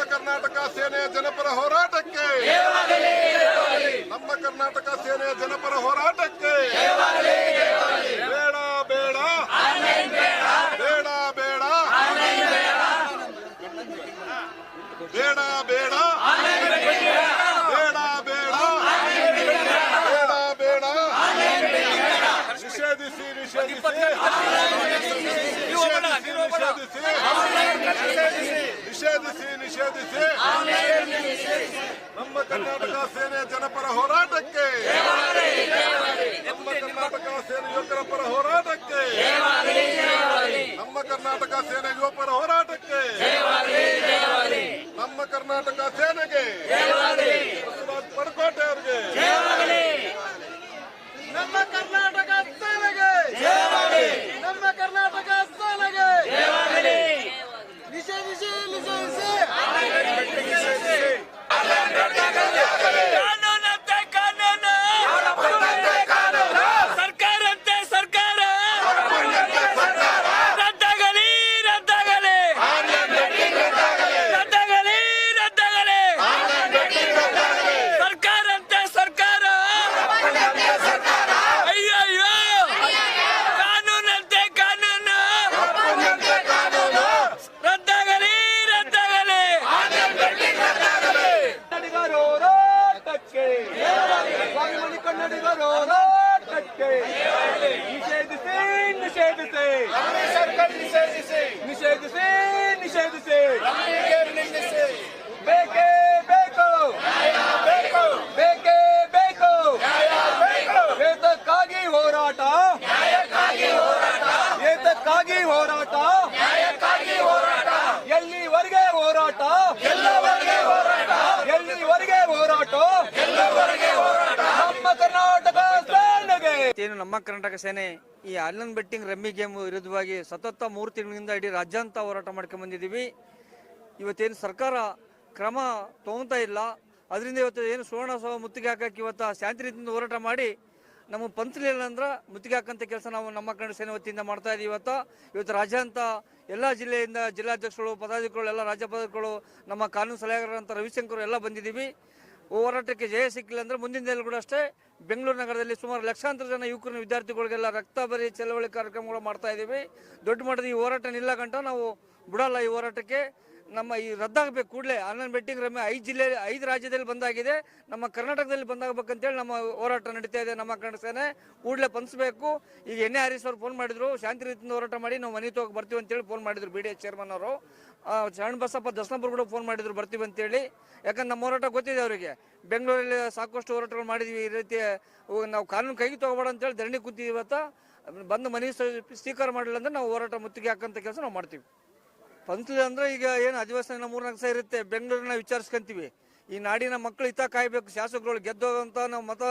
ನಮ್ಮ ಕರ್ನಾಟಕ ಸೇನೆಯ ಜನಪರ ಹೋರಾಟಕ್ಕೆ. ನಮ್ಮ ಕರ್ನಾಟಕ ಸೇನೆಯ ಜನಪರ ಹೋರಾಟಕ್ಕೆ. ನಿಷೇಧಿಸಿ ನಮ್ಮ ಕರ್ನಾಟಕ ಸೇನೆ ಜನಪರ ಹೋರಾಟಕ್ಕೆ. ನಮ್ಮ ಕರ್ನಾಟಕ ಸೇನೆ ಯುವಕರ ಪರ ಹೋರಾಟಕ್ಕೆ. ನಮ್ಮ ಕರ್ನಾಟಕ ಸೇನೆ ಯುವಕರ ಹೋರಾಟಕ್ಕೆ. ನಮ್ಮ ಕರ್ನಾಟಕ ಸೇನೆಗೆ. ಪಡ್ಕೋಟೆ ಅವರಿಗೆ ನಮ್ಮ ಕರ್ನಾಟಕ ಸೇನೆಗೆ ನಮ್ಮ ಕರ್ನಾಟಕ ಸೇನೆಗೆ ನಿಷೇಧಿಸಿ ನಿಷೇಧಿಸಿ ಕಾನೂನಂತೆ ಕಾನೂನು ಸರ್ಕಾರಂತೆ ಸರ್ಕಾರ ರದ್ದಾಗಲಿ ರದ್ದಾಗಲಿ ರದ್ದಾಗಲಿ ರದ್ದಾಗಲಿ ಸರ್ಕಾರಂತೆ ಸರ್ಕಾರ ಅಯ್ಯಯ್ಯೋ ಕಾನೂನಂತೆ ಕಾನೂನು ರದ್ದಾಗಲಿ ರದ್ದಾಗಲಿ ಕನ್ನಡಿಗರ ಹೋರಾಟಕ್ಕೆ ಸ್ವಾಭಿಮಾನಿ ಕನ್ನಡಿಗರ ಹೋರಾಟಕ್ಕೆ ನಿಷೇಧಿಸಿ ನಿಷೇಧಿಸಿ ನಿಷೇಧಿಸಿ ನಿಷೇಧಿಸಿ ಬೇಕೇ ಬೇಕು ಬೇಕೇ ಬೇಕು ಏತಕ್ಕಾಗಿ ಹೋರಾಟ ಏತಕ್ಕಾಗಿ ಹೋರಾಟ ಎಲ್ಲಿವರೆಗೆ ಹೋರಾಟ ಎಲ್ಲಿವರೆಗೆ ಹೋರಾಟ ನಮ್ಮ ಕರ್ನಾಟಕ ಸೇನೆಗೆ ಏನು ನಮ್ಮ ಕರ್ನಾಟಕ ಸೇನೆ ಈ ಆನ್ಲೈನ್ ಬೆಟ್ಟಿಂಗ್ ರಮ್ಮಿ ಗೇಮ್ ವಿರುದ್ಧವಾಗಿ ಸತತ ಮೂರು ತಿಂಗಳಿಂದ ಇಡೀ ರಾಜ್ಯಾಂತ ಹೋರಾಟ ಮಾಡ್ಕೊಂಡು ಬಂದಿದ್ದೀವಿ. ಇವತ್ತೇನು ಸರ್ಕಾರ ಕ್ರಮ ತಗೊತಾ ಇಲ್ಲ. ಅದರಿಂದ ಇವತ್ತು ಏನು ಸುವರ್ಣೋತ್ಸವ ಮುತ್ತಿಗೆ ಹಾಕಕ್ಕೆ ಇವತ್ತು ಶಾಂತಿ ರೀತಿಯಿಂದ ಹೋರಾಟ ಮಾಡಿ ನಮ್ಮ ಪಂಚಲಿಲ್ಲ ಅಂದ್ರೆ ಮುತ್ತಿಗೆ ಹಾಕಂತ ಕೆಲಸ ನಾವು ನಮ್ಮ ಕನ್ನಡ ಸೇನೆ ವತಿಯಿಂದ ಮಾಡ್ತಾ ಇದ್ದೀವಿ ಇವತ್ತು. ಇವತ್ತು ರಾಜ್ಯಾಂತ ಎಲ್ಲ ಜಿಲ್ಲೆಯಿಂದ ಜಿಲ್ಲಾಧ್ಯಕ್ಷಗಳು, ಪದಾಧಿಕಾರಿಗಳು, ಎಲ್ಲ ರಾಜ್ಯ ನಮ್ಮ ಕಾನೂನು ಸಲಹೆಗಾರರಂತ ರವಿಶಂಕರ್ ಎಲ್ಲ ಬಂದಿದ್ದೀವಿ. ಹೋರಾಟಕ್ಕೆ ಜಯ ಸಿಕ್ಕಿಲ್ಲ ಅಂದ್ರೆ ಮುಂದಿನ ದಿನ ಕೂಡ ಅಷ್ಟೇ ಬೆಂಗಳೂರು ನಗರದಲ್ಲಿ ಸುಮಾರು ಲಕ್ಷಾಂತರ ಜನ ಯುವಕರು, ವಿದ್ಯಾರ್ಥಿಗಳಿಗೆಲ್ಲ ರಕ್ತ ಬರಿ ಚಳವಳಿ ಕಾರ್ಯಕ್ರಮಗಳು ಮಾಡ್ತಾ ಇದ್ದೀವಿ. ದೊಡ್ಡ ಮಟ್ಟದ ಈ ಹೋರಾಟ ನಿಲ್ಲ ಗಂಟ ನಾವು ಬಿಡಲ್ಲ ಈ ಹೋರಾಟಕ್ಕೆ. ನಮ್ಮ ಈ ರದ್ದಾಗಬೇಕು ಕೂಡಲೇ. ಆನ್ಲೈನ್ ಬೆಟ್ಟಿಂಗ್ ರಮ್ಯ ಐದು ಜಿಲ್ಲೆ ಐದು ರಾಜ್ಯದಲ್ಲಿ ಬಂದಾಗಿದೆ. ನಮ್ಮ ಕರ್ನಾಟಕದಲ್ಲಿ ಬಂದಾಗಬೇಕಂತೇಳಿ ನಮ್ಮ ಹೋರಾಟ ನಡೀತಾ ಇದೆ ನಮ್ಮ ಕನ್ನಡ ಸೇನೆ. ಕೂಡಲೇ ಪಂಚಬೇಕು. ಈಗ ಎನ್ ಎ ಹರೀಶ್ ಅವ್ರು ಫೋನ್ ಮಾಡಿದ್ರು. ಶಾಂತಿ ರೀತಿಯಿಂದ ಹೋರಾಟ ಮಾಡಿ ನಾವು ಮನೆ ಹೋಗಿ ಬರ್ತೀವಿ ಅಂತೇಳಿ ಫೋನ್ ಮಾಡಿದ್ರು ಬಿ ಡಿ ಎಸ್ ಚೇರ್ಮನ್ ಅವರು. ಶರಣ ಬಸಪ್ಪ ದರ್ಶನಪುರ ಕೂಡ ಫೋನ್ ಮಾಡಿದ್ರು ಬರ್ತೀವಿ ಅಂತೇಳಿ. ಯಾಕಂದ್ರೆ ನಮ್ಮ ಹೋರಾಟ ಗೊತ್ತಿದೆ ಅವರಿಗೆ. ಬೆಂಗಳೂರಲ್ಲಿ ಸಾಕಷ್ಟು ಹೋರಾಟಗಳು ಮಾಡಿದ್ವಿ. ಈ ರೀತಿ ನಾವು ಕಾನೂನು ಕೈಗೆ ತಗೋಬೇಡ ಅಂತೇಳಿ ಧರಣಿ ಕೂತಿದ್ದೀವಿ ಇವತ್ತು. ಬಂದು ಮನೆ ಸ್ವೀಕಾರ ಮಾಡಿಲ್ಲ ಅಂದ್ರೆ ನಾವು ಹೋರಾಟ ಮುತ್ತಿಗೆ ಹಾಕಂತ ಕೆಲಸ ನಾವು ಮಾಡ್ತೀವಿ. ಪಂಚಲಿ ಅಂದ್ರೆ ಈಗ ಏನು ಅಧಿವೇಶನ ಮೂರ್ನಾಲ್ಕು ಸಹ ಇರುತ್ತೆ. ಬೆಂಗಳೂರಿನ ವಿಚಾರಿಸ್ಕೊಂತೀವಿ. ಈ ನಾಡಿನ ಮಕ್ಕಳು ಹಿತ ಕಾಯ್ಬೇಕು, ಶಾಸಕರುಗಳು ಗೆದ್ದೋದಂತ ನಾವು ಮತ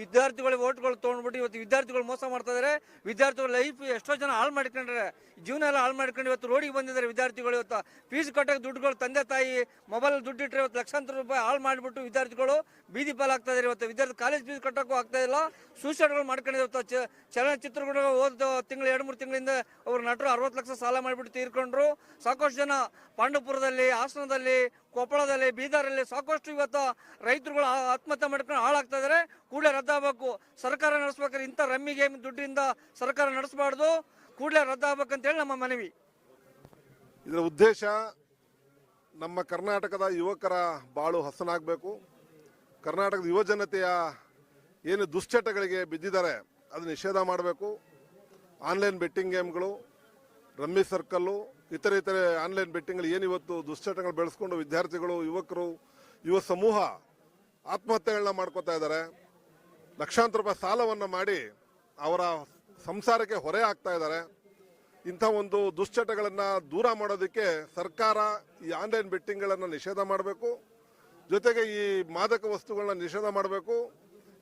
ವಿದ್ಯಾರ್ಥಿಗಳು ಓಟ್ಗಳು ತೊಗೊಂಡ್ಬಿಟ್ಟು ಇವತ್ತು ವಿದ್ಯಾರ್ಥಿಗಳು ಮೋಸ ಮಾಡ್ತಾ ಇದಾರೆ. ವಿದ್ಯಾರ್ಥಿಗಳ ಲೈಫ್ ಎಷ್ಟೋ ಜನ ಹಾಳು ಮಾಡ್ಕೊಂಡ್ರೆ ಜೀವನ ಎಲ್ಲ ಹಾಳು ಮಾಡ್ಕೊಂಡು ಇವತ್ತು ರೋಡಿಗೆ ಬಂದಿದ್ದಾರೆ ವಿದ್ಯಾರ್ಥಿಗಳು ಇವತ್ತು. ಫೀಸ್ ಕಟ್ಟಕ್ಕೆ ದುಡ್ಡುಗಳು ತಂದೆ ತಾಯಿ ಮೊಬೈಲ್ ದುಡ್ಡು ಇಟ್ಟರೆ ಇವತ್ತು ಲಕ್ಷಾಂತರ ರೂಪಾಯಿ ಹಾಳು ಮಾಡಿಬಿಟ್ಟು ವಿದ್ಯಾರ್ಥಿಗಳು ಬೀದಿ ಇದಾರೆ ಇವತ್ತು. ವಿದ್ಯಾರ್ಥಿ ಕಾಲೇಜ್ ಫೀಸ್ ಕಟ್ಟೋಕ್ಕೂ ಆಗ್ತಾ ಇಲ್ಲ. ಸೂಸೈಡ್ಗಳು ಮಾಡ್ಕೊಂಡಿದ್ದಾರೆ ಇವತ್ತು. ಚಲನಚಿತ್ರಗಳು ಹೋದ ತಿಂಗಳು, ಎರಡು, ಮೂರು ತಿಂಗಳಿಂದ ಅವ್ರು ನಟರು ಅರವತ್ತು ಲಕ್ಷ ಸಾಲ ಮಾಡಿಬಿಟ್ಟು ತೀರ್ಕೊಂಡ್ರು. ಸಾಕಷ್ಟು ಜನ ಪಾಂಡವಪುರದಲ್ಲಿ, ಹಾಸನದಲ್ಲಿ ಕೊಪ್ಪಳದಲ್ಲಿ, ಬೀದರಲ್ಲಿ ಸಾಕಷ್ಟು ಇವತ್ತು ರೈತರುಗಳು ಆತ್ಮಹತ್ಯೆ ಮಾಡ್ಕೊಂಡು ಹಾಳಾಗ್ತಾ ಇದಾರೆ. ಕೂಡಲೇ ರದ್ದಾಗಬೇಕು. ಸರ್ಕಾರ ನಡೆಸ್ಬೇಕಾದ್ರೆ ಇಂಥ ರಮ್ಮಿ ಗೇಮ್ ದುಡ್ಡಿಂದ ಸರ್ಕಾರ ನಡೆಸಬಾರ್ದು. ಕೂಡಲೇ ರದ್ದಾಗಬೇಕಂತೇಳಿ ನಮ್ಮ ಮನವಿ. ಇದರ ಉದ್ದೇಶ ನಮ್ಮ ಕರ್ನಾಟಕದ ಯುವಕರ ಬಾಳು ಹಸನಾಗಬೇಕು. ಕರ್ನಾಟಕದ ಯುವ ಜನತೆಯ ಏನು ದುಶ್ಚಟಗಳಿಗೆ ಬಿದ್ದಿದ್ದಾರೆ, ಅದು ನಿಷೇಧ ಮಾಡಬೇಕು. ಆನ್ಲೈನ್ ಬೆಟ್ಟಿಂಗ್ ಗೇಮ್ಗಳು ರಮ್ಮಿ ಸರ್ಕಲ್ಲು, ಇತರೆ ಇತರೆ ಆನ್ಲೈನ್ ಬೆಟ್ಟಿಂಗ್ಗಳು ಏನು ಇವತ್ತು ದುಶ್ಚಟಗಳು ಬೆಳೆಸ್ಕೊಂಡು ವಿದ್ಯಾರ್ಥಿಗಳು, ಯುವಕರು, ಯುವ ಸಮೂಹ ಆತ್ಮಹತ್ಯೆಗಳನ್ನ ಮಾಡ್ಕೋತಾ ಇದ್ದಾರೆ. ಲಕ್ಷಾಂತರ ರೂಪಾಯಿ ಸಾಲವನ್ನು ಮಾಡಿ ಅವರ ಸಂಸಾರಕ್ಕೆ ಹೊರೆ ಆಗ್ತಾ ಇದ್ದಾರೆ. ಇಂಥ ಒಂದು ದುಶ್ಚಟಗಳನ್ನು ದೂರ ಮಾಡೋದಕ್ಕೆ ಸರ್ಕಾರ ಈ ಆನ್ಲೈನ್ ಬೆಟ್ಟಿಂಗ್ಗಳನ್ನು ನಿಷೇಧ ಮಾಡಬೇಕು. ಜೊತೆಗೆ ಈ ಮಾದಕ ವಸ್ತುಗಳನ್ನ ನಿಷೇಧ ಮಾಡಬೇಕು.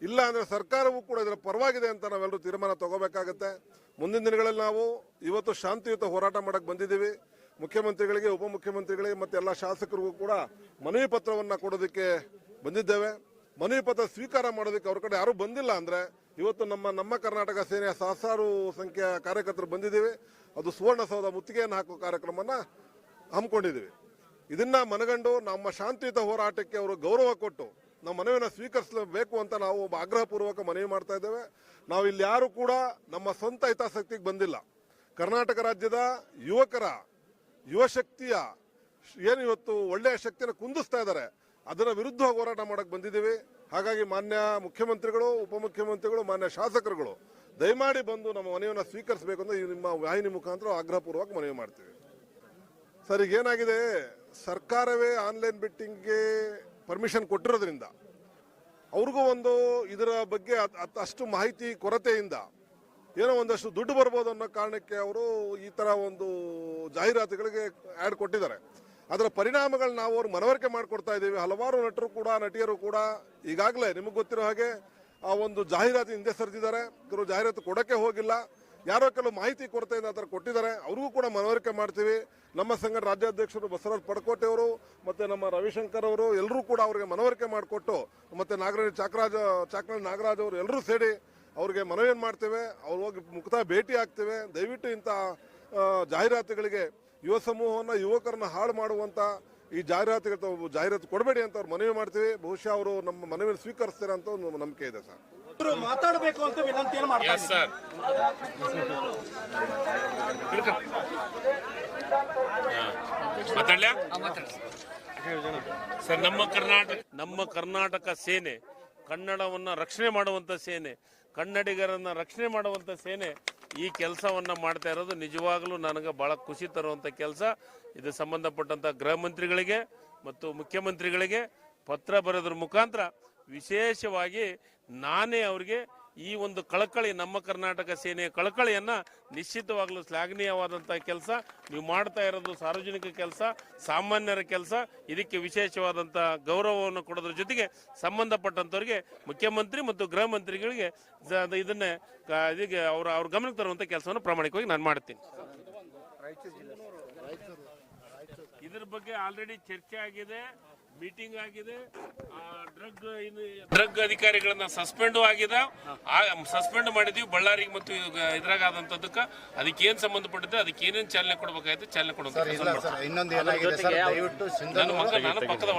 ಇಲ್ಲ ಅಂದರೆ ಸರ್ಕಾರವೂ ಕೂಡ ಇದರ ಪರವಾಗಿದೆ ಅಂತ ನಾವೆಲ್ಲರೂ ತೀರ್ಮಾನ ತಗೋಬೇಕಾಗತ್ತೆ. ಮುಂದಿನ ದಿನಗಳಲ್ಲಿ ನಾವು ಇವತ್ತು ಶಾಂತಿಯುತ ಹೋರಾಟ ಮಾಡಕ್ಕೆ ಬಂದಿದ್ದೀವಿ. ಮುಖ್ಯಮಂತ್ರಿಗಳಿಗೆ, ಉಪಮುಖ್ಯಮಂತ್ರಿಗಳಿಗೆ ಮತ್ತು ಎಲ್ಲ ಶಾಸಕರಿಗೂ ಕೂಡ ಮನವಿ ಪತ್ರವನ್ನು ಕೊಡೋದಕ್ಕೆ ಬಂದಿದ್ದೇವೆ. ಮನವಿ ಪತ್ರ ಸ್ವೀಕಾರ ಮಾಡೋದಕ್ಕೆ ಅವ್ರ ಕಡೆ ಯಾರು ಬಂದಿಲ್ಲ ಅಂದರೆ ಇವತ್ತು ನಮ್ಮ ನಮ್ಮ ಕರ್ನಾಟಕ ಸೇನೆಯ ಸಹಸ್ರಾರು ಸಂಖ್ಯೆಯ ಕಾರ್ಯಕರ್ತರು ಬಂದಿದ್ದೀವಿ. ಅದು ಸುವರ್ಣಸೌಧ ಮುತ್ತಿಗೆಯನ್ನು ಹಾಕುವ ಕಾರ್ಯಕ್ರಮನ ಹಮ್ಮಿಕೊಂಡಿದ್ದೀವಿ. ಇದನ್ನ ಮನಗಂಡು ನಮ್ಮ ಶಾಂತಿಯುತ ಹೋರಾಟಕ್ಕೆ ಅವರು ಗೌರವ ಕೊಟ್ಟು ನಮ್ಮ ಮನವಿಯನ್ನು ಸ್ವೀಕರಿಸಲೇಬೇಕು ಅಂತ ನಾವು ಆಗ್ರಹಪೂರ್ವಕ ಮನವಿ ಮಾಡ್ತಾ ಇದ್ದೇವೆ. ನಾವು ಇಲ್ಲಿ ಯಾರು ಕೂಡ ನಮ್ಮ ಸ್ವಂತ ಹಿತಾಸಕ್ತಿಗೆ ಬಂದಿಲ್ಲ. ಕರ್ನಾಟಕ ರಾಜ್ಯದ ಯುವಕರ ಯುವಶಕ್ತಿಯ ಏನು ಇವತ್ತು ಒಳ್ಳೆಯ ಶಕ್ತಿಯನ್ನು ಕುಂದಿಸ್ತಾ ಇದ್ದಾರೆ, ಅದರ ವಿರುದ್ಧ ಹೋರಾಟ ಮಾಡೋಕ್ಕೆ ಬಂದಿದ್ದೀವಿ. ಹಾಗಾಗಿ ಮಾನ್ಯ ಮುಖ್ಯಮಂತ್ರಿಗಳು, ಉಪಮುಖ್ಯಮಂತ್ರಿಗಳು, ಮಾನ್ಯ ಶಾಸಕರುಗಳು, ದಯಮಾಡಿ ಬಂದು ನಮ್ಮ ಮನವಿಯನ್ನು ಸ್ವೀಕರಿಸಬೇಕು ಅಂತ ನಿಮ್ಮ ವಾಹಿನಿ ಮುಖಾಂತರ ಆಗ್ರಹಪೂರ್ವಕ ಮನವಿ ಮಾಡ್ತೀವಿ. ಸರ್ ಈಗ ಏನಾಗಿದೆ ಸರ್ಕಾರವೇ ಆನ್ಲೈನ್ ಬೆಟ್ಟಿಂಗ್ಗೆ ಪರ್ಮಿಷನ್ ಕೊಟ್ಟಿರೋದ್ರಿಂದ, ಅವ್ರಿಗೂ ಒಂದು ಇದರ ಬಗ್ಗೆ ಅಷ್ಟು ಮಾಹಿತಿ ಕೊರತೆಯಿಂದ ಏನೋ ಒಂದಷ್ಟು ದುಡ್ಡು ಬರ್ಬೋದು ಅನ್ನೋ ಕಾರಣಕ್ಕೆ ಅವರು ಈ ತರ ಒಂದು ಜಾಹೀರಾತುಗಳಿಗೆ ಆ್ಯಡ್ ಕೊಟ್ಟಿದ್ದಾರೆ. ಅದರ ಪರಿಣಾಮಗಳನ್ನ ನಾವು ಅವ್ರಿಗೆ ಮನವರಿಕೆ ಮಾಡಿಕೊಡ್ತಾ ಇದ್ದೀವಿ. ಹಲವಾರು ನಟರು ಕೂಡ, ನಟಿಯರು ಕೂಡ ಈಗಾಗಲೇ ನಿಮಗೆ ಗೊತ್ತಿರೋ ಹಾಗೆ ಆ ಒಂದು ಜಾಹೀರಾತು ಹಿಂದೆ ಸರಿದಿದ್ದಾರೆ. ಕೆಲವು ಜಾಹೀರಾತು ಕೊಡೋಕ್ಕೆ ಹೋಗಿಲ್ಲ. ಯಾರೋ ಕೆಲವು ಮಾಹಿತಿ ಕೊರತೆಯಿಂದ ಆ ಥರ ಕೊಟ್ಟಿದ್ದಾರೆ. ಅವ್ರಿಗೂ ಕೂಡ ಮನವರಿಕೆ ಮಾಡ್ತೀವಿ. ನಮ್ಮ ಸಂಘ ರಾಜ್ಯಾಧ್ಯಕ್ಷರು ಬಸವರಾಜ್ ಪಡಕೋಟೆ ಅವರು ಮತ್ತೆ ನಮ್ಮ ರವಿಶಂಕರ್ ಅವರು ಎಲ್ಲರೂ ಕೂಡ ಅವರಿಗೆ ಮನವರಿಕೆ ಮಾಡಿಕೊಟ್ಟು ಮತ್ತೆ ನಾಗರಾಜ್ ಚಾಕರಾಜ ಚಾಕರಾಜ್ ನಾಗರಾಜ್ ಅವರು ಎಲ್ಲರೂ ಸೇರಿ ಅವ್ರಿಗೆ ಮನವಿಯನ್ನು ಮಾಡ್ತೇವೆ ಅವ್ರು ಹೋಗಿ ಮುಕ್ತ ಭೇಟಿ ಆಗ್ತೇವೆ. ದಯವಿಟ್ಟು ಇಂಥ ಜಾಹೀರಾತುಗಳಿಗೆ ಯುವ ಸಮೂಹವನ್ನು ಯುವಕರನ್ನ ಹಾಳು ಮಾಡುವಂತ ಈ ಜಾಹೀರಾತುಗಳು ತಾವು ಜಾಹೀರಾತು ಕೊಡಬೇಡಿ ಅಂತ ಅವ್ರು ಮನವಿ ಮಾಡ್ತೀವಿ. ಬಹುಶಃ ಅವರು ನಮ್ಮ ಮನವಿಯನ್ನು ಸ್ವೀಕರಿಸ್ತಾರೆ ಅಂತ ಒಂದು ನಂಬಿಕೆ ಇದೆ ಸರ್. ಮಾತಾಡಬೇಕು ಅಂತ ವಿನಂತಿ ಮಾತಾಡ್ಲಾ. ಸರ್, ನಮ್ಮ ಕರ್ನಾಟಕ ನಮ್ಮ ಕರ್ನಾಟಕ ಸೇನೆ ಕನ್ನಡವನ್ನ ರಕ್ಷಣೆ ಮಾಡುವಂತ ಸೇನೆ, ಕನ್ನಡಿಗರನ್ನ ರಕ್ಷಣೆ ಮಾಡುವಂತ ಸೇನೆ ಈ ಕೆಲಸವನ್ನ ಮಾಡ್ತಾ ಇರೋದು. ನಿಜವಾಗ್ಲೂ ನನಗೆ ಬಹಳ ಖುಷಿ ತರುವಂತ ಕೆಲಸ. ಇದು ಸಂಬಂಧಪಟ್ಟಂತ ಗೃಹ ಮಂತ್ರಿಗಳಿಗೆ ಮತ್ತು ಮುಖ್ಯಮಂತ್ರಿಗಳಿಗೆ ಪತ್ರ ಬರೆದ್ರ ಮುಖಾಂತರ ವಿಶೇಷವಾಗಿ ನಾನೇ ಅವರಿಗೆ ಈ ಒಂದು ಕಳಕಳಿ ನಮ್ಮ ಕರ್ನಾಟಕ ಸೇನೆಯ ಕಳಕಳಿಯನ್ನ ನಿಶ್ಚಿತವಾಗಲು ಶ್ಲಾಘನೀಯವಾದಂತಹ ಕೆಲಸ. ನೀವು ಮಾಡ್ತಾ ಇರೋದು ಸಾರ್ವಜನಿಕ ಕೆಲಸ ಸಾಮಾನ್ಯರ ಕೆಲಸ. ಇದಕ್ಕೆ ವಿಶೇಷವಾದಂಥ ಗೌರವವನ್ನು ಕೊಡೋದ್ರ ಜೊತೆಗೆ ಸಂಬಂಧಪಟ್ಟಂತವರಿಗೆ ಮುಖ್ಯಮಂತ್ರಿ ಮತ್ತು ಗೃಹ ಮಂತ್ರಿಗಳಿಗೆ ಇದನ್ನೇ ಇದಕ್ಕೆ ಅವರು ಅವ್ರ ಗಮನಕ್ಕೆ ತರುವಂತ ಕೆಲಸವನ್ನು ಪ್ರಾಮಾಣಿಕವಾಗಿ ನಾನು ಮಾಡ್ತೀನಿ. ಇದ್ರ ಬಗ್ಗೆ ಆಲ್ರೆಡಿ ಚರ್ಚೆ ಆಗಿದೆ. ಮೀಟಿಂಗ್ ಆಗಿದೆ. ಡ್ರಗ್ ಡ್ರಗ್ ಅಧಿಕಾರಿಗಳನ್ನ ಸಸ್ಪೆಂಡ್ ಆಗಿದೆ. ಸಸ್ಪೆಂಡ್ ಮಾಡಿದೀವಿ ಬಳ್ಳಾರಿಗೆ ಮತ್ತು ಇದ್ರಾಗ ಆದಂತದಕ್ಕ ಅದಕ್ಕೆ ಏನ್ ಸಂಬಂಧಪಟ್ಟಿದೆ ಅದಕ್ಕೆ ಏನೇನ್ ಚಾಲನೆ ಕೊಡ್ಬೇಕಾಯ್ತು ಚಾಲನೆ ಕೊಡೋದು ಸರ್ ಇನ್ನೊಂದು ಏನಾಗಿದೆ ಸರ್? ದಯವಿಟ್ಟು ನನ್ನ ಮಗ ಪಕ್ಕದ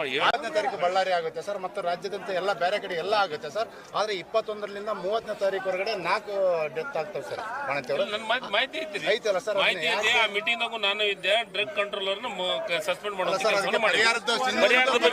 ತಾರೀಕು ಬಳ್ಳಾರಿ ಆಗುತ್ತೆ ಸರ್ ಮತ್ತು ರಾಜ್ಯದಂತ ಎಲ್ಲ ಬೇರೆ ಕಡೆ ಎಲ್ಲ ಆಗುತ್ತೆ ಸರ್. ಆದ್ರೆ ಇಪ್ಪತ್ತೊಂದರಿಂದ ಮೂವತ್ತನೇ ತಾರೀಕು ಹೊರಗಡೆ ನಾಲ್ಕು ಡೆತ್ ಆಗ್ತವೆ ಸರ್ ನನ್ನ ಮಾಹಿತಿ ಮಾಹಿತಿ ಐತಿ ಐತಲ್ಲ ಸರ್, ಮಾಹಿತಿ ಆ ಮೀಟಿಂಗ್ನಾಗೂ ನಾನು ಇದ್ದೆ ಡ್ರಗ್ ಕಂಟ್ರೋಲರ್ ಸಸ್ಪೆಂಡ್ ಮಾಡುವಂತ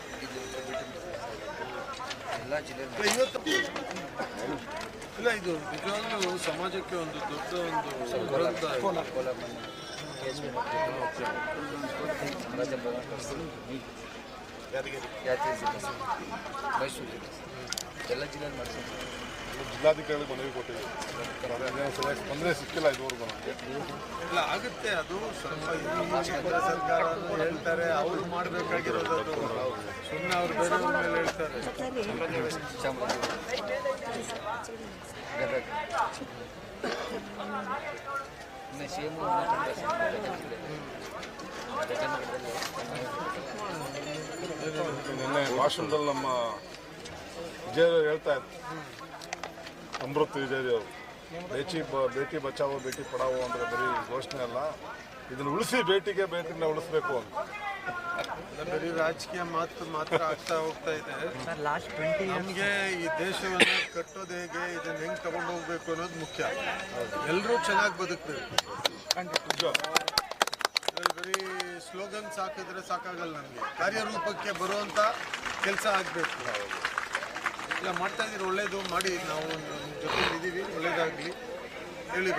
ಇಲ್ಲ ಇದು ನಿಜವಾಗ್ಲೂ ಸಮಾಜಕ್ಕೆ ಒಂದು ದೊಡ್ಡ ಒಂದು ದುರಂತ ಜಿಲ್ಲಾಧಿಕಾರಿ ಮನವಿ ಕೊಟ್ಟಿದ್ದೀವಿ ಸ್ಪಂದನೆ ಸಿಕ್ಕಿಲ್ಲ ಇದುವರೆಗೂ ನಮಗೆ. ಇಲ್ಲ ಆಗುತ್ತೆ. ಅದು ಸ್ವಲ್ಪ ಸರ್ಕಾರ ಹೇಳ್ತಾರೆ ಅವ್ರು ಮಾಡಬೇಕಾಗಿರೋದು ಅದು. ಸುಮ್ಮನೆ ಅವ್ರು ಬೇರೆ ಮೇಲೆ ಹೇಳ್ತಾರೆ. ನಿನ್ನೆ ಭಾಷಣದಲ್ಲಿ ನಮ್ಮ ವಿಜಯ ಹೇಳ್ತಾ ಇದ್ರು. ಅಮೃತ್ ವಿಜಯದೇವ್ ಬೇಟಿ ಬ- ಬೇಟಿ ಬಚಾವೋ ಬೇಟಿ ಪಡಾವೋ ಅಂದರೆ ಬರೀ ಘೋಷಣೆ ಅಲ್ಲ. ಇದನ್ನ ಉಳಿಸಿ ಬೇಟಿಗೆ ಬೇಟಿನ ಉಳಿಸ್ಬೇಕು ಅಂತ. ಬರೀ ರಾಜಕೀಯ ಮಾತು ಮಾತ್ರ ಆಗ್ತಾ ಹೋಗ್ತಾ ಇದೆ. ನಮ್ಗೆ ಈ ದೇಶವನ್ನು ಕಟ್ಟೋದು ಹೇಗೆ ಇದನ್ನ ಹೆಂಗೆ ತಗೊಂಡು ಹೋಗ್ಬೇಕು ಅನ್ನೋದು ಮುಖ್ಯ. ಎಲ್ಲರೂ ಚೆನ್ನಾಗಿ ಬದುಕಬೇಕು. ಬರೀ ಸ್ಲೋಗನ್ಸ್ ಹಾಕಿದ್ರೆ ಸಾಕಾಗಲ್ಲ ನಮಗೆ. ಕಾರ್ಯರೂಪಕ್ಕೆ ಬರುವಂತ ಕೆಲಸ ಆಗ್ಬೇಕು. ಇಲ್ಲ, ಮಾಡ್ತಾ ಒಳ್ಳೇದು ಮಾಡಿ, ನಾವು ಜೊತೆ ಇದ್ದೀವಿ, ಒಳ್ಳೇದಾಗಲಿ. ಹೇಳಿ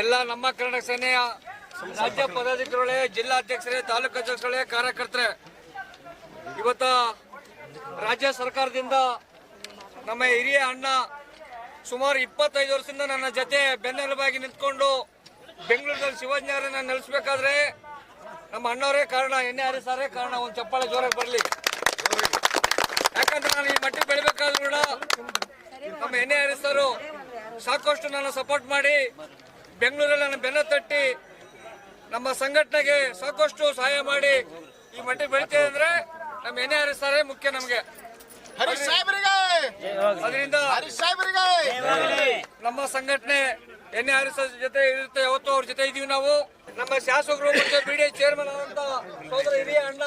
ಎಲ್ಲ ನಮ್ಮ ಕರ್ನಾಟಕ ಸೇನೆಯ ರಾಜ್ಯ ಪದಾಧಿಕಾರಿಗಳೇ ಜಿಲ್ಲಾಧ್ಯಕ್ಷರೇ ತಾಲೂಕು ಅಧ್ಯಕ್ಷರೇ, ಕಾರ್ಯಕರ್ತರೇ, ಇವತ್ತ ರಾಜ್ಯ ಸರ್ಕಾರದಿಂದ ನಮ್ಮ ಹಿರಿಯ ಅಣ್ಣ ಸುಮಾರು ಇಪ್ಪತ್ತೈದು ವರ್ಷದಿಂದ ನನ್ನ ಜೊತೆ ಬೆನ್ನೆಲುಬಾಗಿ ನಿಂತ್ಕೊಂಡು ಬೆಂಗಳೂರಲ್ಲಿ ಶಿವಾಜಿನಗರನ್ನ ನೆಲೆಸಬೇಕಾದ್ರೆ ನಮ್ಮ ಅಣ್ಣವರೇ ಕಾರಣ, ಎಣ್ಣೆ ಹರಿಸಾರೇ ಕಾರಣ, ಒಂದು ಚಪ್ಪಾಳೆ ಜೋರಾಗಿ ಬರಲಿ. ಯಾಕಂದ್ರೆ ನಾನು ಈ ಮಟ್ಟಿ ಬೆಳಿಬೇಕಾದ್ರೂ ಕೂಡ ನಮ್ಮ ಎಣ್ಣೆ ಹರಿಸರು ಸಾಕಷ್ಟು ನಾನು ಸಪೋರ್ಟ್ ಮಾಡಿ ಬೆಂಗಳೂರಲ್ಲಿ ನನ್ನ ಬೆನ್ನ ತಟ್ಟಿ ನಮ್ಮ ಸಂಘಟನೆಗೆ ಸಾಕಷ್ಟು ಸಹಾಯ ಮಾಡಿ ಈ ಮಟ್ಟಿಗೆ ಬೆಳಿತೇವೆ ಅಂದ್ರೆ ನಮ್ಮ ಎಣ್ಣೆ ಹರಿಸ್ತಾರೆ ಮುಖ್ಯ ನಮಗೆ. ಅದರಿಂದ ನಮ್ಮ ಸಂಘಟನೆ ಎನ್ ಆರ್ ಎಸ್ ಜೊತೆ ಇರುತ್ತೆ, ಯಾವತ್ತು ಅವ್ರ ಜೊತೆ ಇದೀವಿ ನಾವು. ನಮ್ಮ ಶಾಸಕರು ಮತ್ತೆ ಬಿಡಿ ಚೇರ್ಮನ್ ಆದಂತ ಸೋದರ ಹಿರಿಯ ಅಣ್ಣ,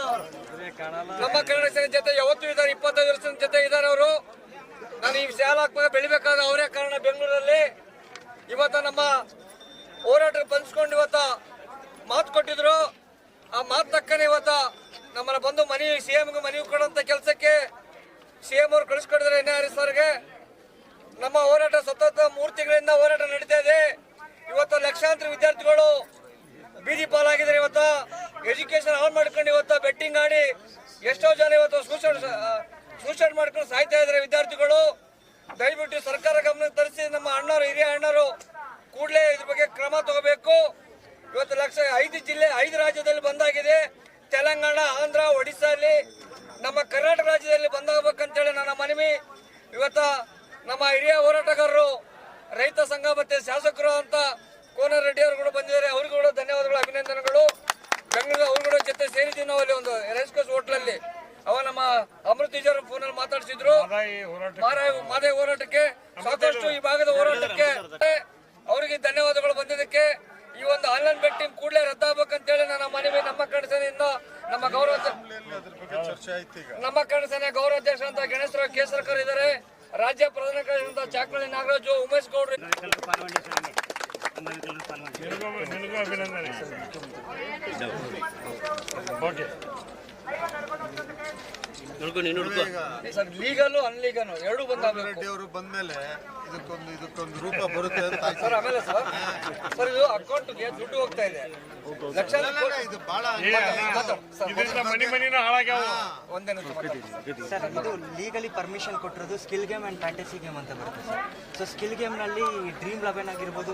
ನಮ್ಮ ಕನ್ನಡ ಸೇನೆ ಜೊತೆ ಯಾವತ್ತೂ ಇದ್ದಾರೆ, ಇಪ್ಪತ್ತೈದು ವರ್ಷದ ಜೊತೆ ಇದ್ದಾರೆ ಅವರು. ನಾನು ಈ ಶಾಲಾ ಬೆಳಿಬೇಕಾದ್ರೆ ಅವರೇ ಕಾರಣ ಬೆಂಗಳೂರಲ್ಲಿ. ಇವತ್ತ ನಮ್ಮ ಹೋರಾಟ ಬಂದ್ಸ್ಕೊಂಡು ಇವತ್ತ ಮಾತು ಕೊಟ್ಟಿದ್ರು. ಆ ಮಾತು ತಕ್ಕನೆ ಇವತ್ತ ನಮ್ಮನ್ನ ಬಂದು ಮನೆ ಸಿ ಎಂಗೆ ಮನವಿ ಕೊಡೋಂಥ ಕೆಲಸಕ್ಕೆ ಸಿ ಎಂ ಅವ್ರು ಕಳಿಸ್ಕೊಟ್ಟಿದ್ದಾರೆ ಎನ್ ಆರ್ ಎಸ್ ಅವ್ರಿಗೆ ನಮ್ಮ ಹೋರಾಟ ಸತತ ಮೂರು ತಿಂಗಳಿಂದ ಹೋರಾಟ ನಡೀತಾ ಇದೆ ಇವತ್ತು ಲಕ್ಷಾಂತರ ವಿದ್ಯಾರ್ಥಿಗಳು ಬೀದಿ ಪಾಲಾಗಿದ್ದಾರೆ ಇವತ್ತ ಎಜುಕೇಶನ್ ಹಾಳು ಮಾಡ್ಕೊಂಡು ಇವತ್ತ ಬೆಟ್ಟಿಂಗ್ ಆಡಿ ಎಷ್ಟೋ ಜನ ಇವತ್ತು ಸೂಸೈಡ್ ಸೂಸೈಡ್ ಮಾಡ್ಕೊಂಡು ಸಾಯ್ತಾ ಇದ್ದಾರೆ ವಿದ್ಯಾರ್ಥಿಗಳು ದಯವಿಟ್ಟು ಸರ್ಕಾರ ಗಮನಕ್ಕೆ ತರಿಸಿ ನಮ್ಮ ಅಣ್ಣರು ಹಿರಿಯ ಅಣ್ಣರು ಕೂಡಲೇ ಇದ್ರ ಬಗ್ಗೆ ಕ್ರಮ ತಗೋಬೇಕು ಇವತ್ತು ಲಕ್ಷ ಐದು ಜಿಲ್ಲೆ ಐದು ರಾಜ್ಯದಲ್ಲಿ ಬಂದಾಗಿದೆ ತೆಲಂಗಾಣ ಆಂಧ್ರ ಒಡಿಸ್ಸಾಲಿ ನಮ್ಮ ಕರ್ನಾಟಕ ರಾಜ್ಯದಲ್ಲಿ ಬಂದಾಗಬೇಕಂತೇಳಿ ನನ್ನ ಮನವಿ ಇವತ್ತ ನಮ್ಮ ಹಿರಿಯ ಹೋರಾಟಗಾರರು ರೈತ ಸಂಘ ಮತ್ತೆ ಶಾಸಕರು ಅಂತ ಕೋನರ್ ರೆಡ್ಡಿ ಅವರು ಕೂಡ ಬಂದಿದ್ದಾರೆ ಅವ್ರಿಗೂ ಕೂಡ ಧನ್ಯವಾದಗಳು ಅಭಿನಂದನೆಗಳು ಬೆಂಗಳೂರು ಅವ್ರು ಕೂಡ ಜೊತೆ ಸೇರಿದ್ದೀವಿ ನಾವು ಅಲ್ಲಿ ಒಂದು ರೈಸ್ ಕೋರ್ಸ್ ಹೋಟ್ಲಲ್ಲಿ ಅವ ನಮ್ಮ ಅಮೃತೀಜರ್ ಫೋನಲ್ಲಿ ಮಾತಾಡ್ಸಿದ್ರು ಮಾರಾಯ ಮಾದೇ ಹೋರಾಟಕ್ಕೆ ಸಾಕಷ್ಟು ಈ ಭಾಗದ ಹೋರಾಟಕ್ಕೆ ಅವರಿಗೆ ಧನ್ಯವಾದಗಳು ಬಂದಿದ್ದಕ್ಕೆ ಈ ಒಂದು ಆನ್ಲೈನ್ ಬೆಟ್ಟಿಂಗ್ ಕೂಡಲೇ ರದ್ದಾಗಬೇಕಂತೇಳಿ ನನ್ನ ಮನವಿ ನಮ್ಮ ಕಡಸನೆಯಿಂದ ನಮ್ಮ ಗೌರವ ಅದ್ರ ಬಗ್ಗೆ ಚರ್ಚೆ ಆಯ್ತು ಈಗ ನಮ್ಮ ಕನ್ನಡ ಸೇನೆ ಗೌರವಾಧ್ಯಕ್ಷ ಅಂತ ಗಣೇಶರಾವ್ ಕೇಸರ್ಕರ್ ಇದ್ದಾರೆ ರಾಜ್ಯ ಪ್ರಧಾನ ಕಾರ್ಯದರ್ಶಿ ಅಂತ ಚಾಕಳಿ ನಾಗರಾಜು ಉಮೇಶ್ ಗೌಡ್ರು ಸರ್ ಲೀಗಲ್ ಅನ್ಲೀಗಲ್ ಎರಡು ಬಂದ ರೆಡ್ಡಿ ಅವರು ಬಂದ್ಮೇಲೆ ಸರ್ ಇದು ಅಕೌಂಟ್ಗೆ ದುಡ್ಡು ಹೋಗ್ತಾ ಇದೆ. ಸರ್ ಇದು ಲೀಗಲಿ ಪರ್ಮಿಷನ್ ಕೊಟ್ಟಿರೋದು skill game and fantasy game ಅಂತ ಬರುತ್ತೆ ಸರ್. ಸೊ ಸ್ಕಿಲ್ ಗೇಮ್ನಲ್ಲಿ ಡ್ರೀಮ್ ಲೆವೆನ್ ಆಗಿರ್ಬೋದು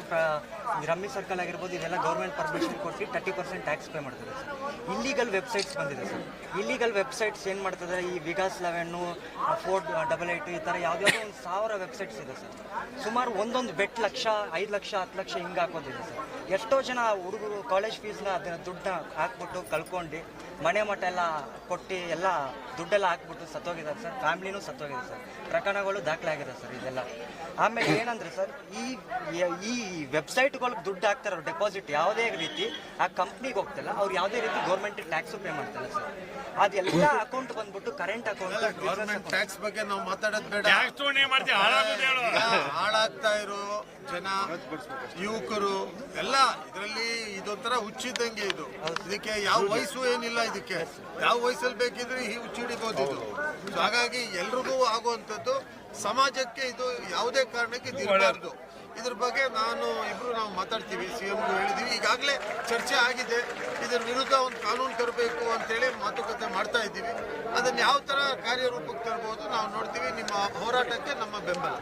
ರಮ್ಮಿ ಸರ್ಕಲ್ ಆಗಿರ್ಬೋದು ಇದೆಲ್ಲ ಗೌರ್ಮೆಂಟ್ ಪರ್ಮಿಷನ್ ಕೊಟ್ಟು ತರ್ಟಿ ಪರ್ಸೆಂಟ್ ಟ್ಯಾಕ್ಸ್ ಪೇ ಮಾಡ್ತಾರೆ ಸರ್. ಇಲ್ಲಿಗಲ್ ವೆಬ್ಸೈಟ್ಸ್ ಬಂದಿದೆ ಸರ್. ಇಲ್ಲಿಗಲ್ ವೆಬ್ಸೈಟ್ಸ್ ಏನು ಮಾಡ್ತದೆ ಈ Vegas eleven four double eight ಈ ಥರ ಯಾವ್ದಾದ್ರು ಒಂದು ಸಾವಿರ ವೆಬ್ಸೈಟ್ಸ್ ಇದೆ ಸರ್. ಸುಮಾರು ಒಂದೊಂದು ಬೆಟ್ ಲಕ್ಷ ಐದು ಲಕ್ಷ ಹತ್ತು ಲಕ್ಷ ಹಿಂಗೆ ಹಾಕೋದಿದೆ ಸರ್. ಎಷ್ಟೋ ಜನ ಹುಡುಗರು ಕಾಲೇಜ್ ಫೀಸ್ನ ಅದನ್ನ ದುಡ್ಡನ್ನ ಹಾಕ್ಬಿಟ್ಟು ಕಳ್ಕೊಂಡು ಮನೆ ಮಠ ಎಲ್ಲ ಕೊಟ್ಟು ಎಲ್ಲ ದುಡ್ಡೆಲ್ಲ ಹಾಕ್ಬಿಟ್ಟು ಸತ್ತೋಗಿದ್ದಾರೆ ಸರ್. ಫ್ಯಾಮ್ಲಿನೂ ಸತ್ತೋಗಿದೆ ಸರ್. ಪ್ರಕರಣಗಳು ದಾಖಲೆ ಆಗಿದೆ ಸರ್ ಇದೆಲ್ಲ. ಆಮೇಲೆ ಏನಂದ್ರೆ ಸರ್, ಈ ಈ ವೆಬ್ಸೈಟ್ಗಳಿಗೆ ದುಡ್ಡು ಹಾಕ್ತಾರೆ ಡೆಪಾಸಿಟ್ ಯಾವುದೇ ರೀತಿ ಆ ಕಂಪ್ನಿಗೆ ಹೋಗ್ತಿಲ್ಲ. ಅವ್ರು ಯಾವುದೇ ರೀತಿ ಗೌರ್ಮೆಂಟ್ ಟ್ಯಾಕ್ಸು ಪೇ ಮಾಡ್ತಾರೆ ಸರ್. ಅದೆಲ್ಲ ಅಕೌಂಟ್ ಬಂದ್ಬಿಟ್ಟು ಕರೆಂಟ್ ಅಕೌಂಟ್ ಗೌರ್ಮೆಂಟ್ ಟ್ಯಾಕ್ಸ್ ಬಗ್ಗೆ ನಾವು ಮಾತಾಡೋದು ಬೇಡ. ಹಾಳಾಗ್ತಾ ಇರೋ ಜನ ಯುವಕರು ಎಲ್ಲ ಇದರಲ್ಲಿ ಇದೊಂಥರ ಹುಚ್ಚಿದ್ದಂಗೆ ಇದು. ಇದಕ್ಕೆ ಯಾವ ವಯಸ್ಸು ಏನಿಲ್ಲ ಇದಕ್ಕೆ. ಯಾವ ವಯಸ್ಸಲ್ಲಿ ಬೇಕಿದ್ರೆ ಈ ಹುಚ್ಚು ಹಿಡಿಬೋದು ಇದು ಹಾಗಾಗಿ ಎಲ್ರಿಗೂ ಆಗುವಂಥದ್ದು ಸಮಾಜಕ್ಕೆ ಇದು ಯಾವುದೇ ಕಾರಣಕ್ಕೆ ಇದು ಇರಬಾರ್ದು. ಇದ್ರ ಬಗ್ಗೆ ನಾನು ಇಬ್ರು ನಾವು ಮಾತಾಡ್ತೀವಿ ಸಿ ಎಂ ಹೇಳಿದೀವಿ. ಈಗಾಗಲೇ ಚರ್ಚೆ ಆಗಿದೆ. ಇದ್ರ ವಿರುದ್ಧ ಒಂದು ಕಾನೂನು ತರಬೇಕು ಅಂತೇಳಿ ಮಾತುಕತೆ ಮಾಡ್ತಾ ಇದ್ದೀವಿ. ಅದನ್ನ ಯಾವ ತರ ಕಾರ್ಯರೂಪಕ್ಕೆ ತರಬಹುದು ನಾವು ನೋಡ್ತೀವಿ. ನಿಮ್ಮ ಹೋರಾಟಕ್ಕೆ ನಮ್ಮ ಬೆಂಬಲ.